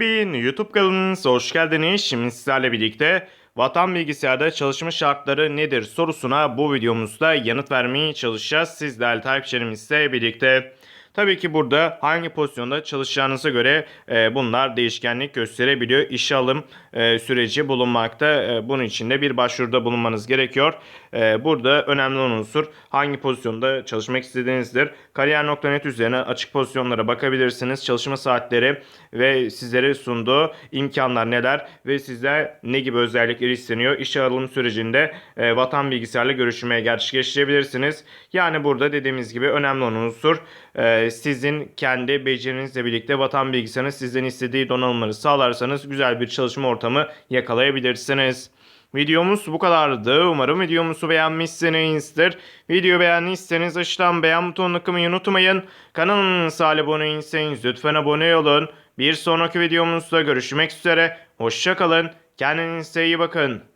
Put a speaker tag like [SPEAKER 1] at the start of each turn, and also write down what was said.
[SPEAKER 1] Bin YouTube kanalınıza hoş geldiniz. Şimdi sizlerle birlikte vatan bilgisayarda çalışma şartları nedir sorusuna bu videomuzda yanıt vermeye çalışacağız. Siz değerli takipçilerimizle birlikte. Tabii ki burada hangi pozisyonda çalışacağınıza göre e, bunlar değişkenlik gösterebiliyor. İşe alım e, süreci bulunmakta. E, bunun için de bir başvuruda bulunmanız gerekiyor. E, burada önemli unsur hangi pozisyonda çalışmak istediğinizdir. Kariyer.net üzerine açık pozisyonlara bakabilirsiniz. Çalışma saatleri ve sizlere sunduğu imkanlar neler ve sizde ne gibi özellikler isteniyor. İşe alım sürecinde e, vatan bilgisayarla görüşmeye gerçekleştirebilirsiniz. Yani burada dediğimiz gibi önemli unsur e, sizin kendi becerinizle birlikte vatan bilgisayarının sizden istediği donanımları sağlarsanız güzel bir çalışma ortamı yakalayabilirsiniz. Videomuz bu kadardı. Umarım videomuzu beğenmişsinizdir. Video beğendiyseniz aşağıdan beğen butonuna kılmayı unutmayın. Kanalımıza abone değilseniz lütfen abone olun. Bir sonraki videomuzda görüşmek üzere. Hoşçakalın. Kendinize iyi bakın.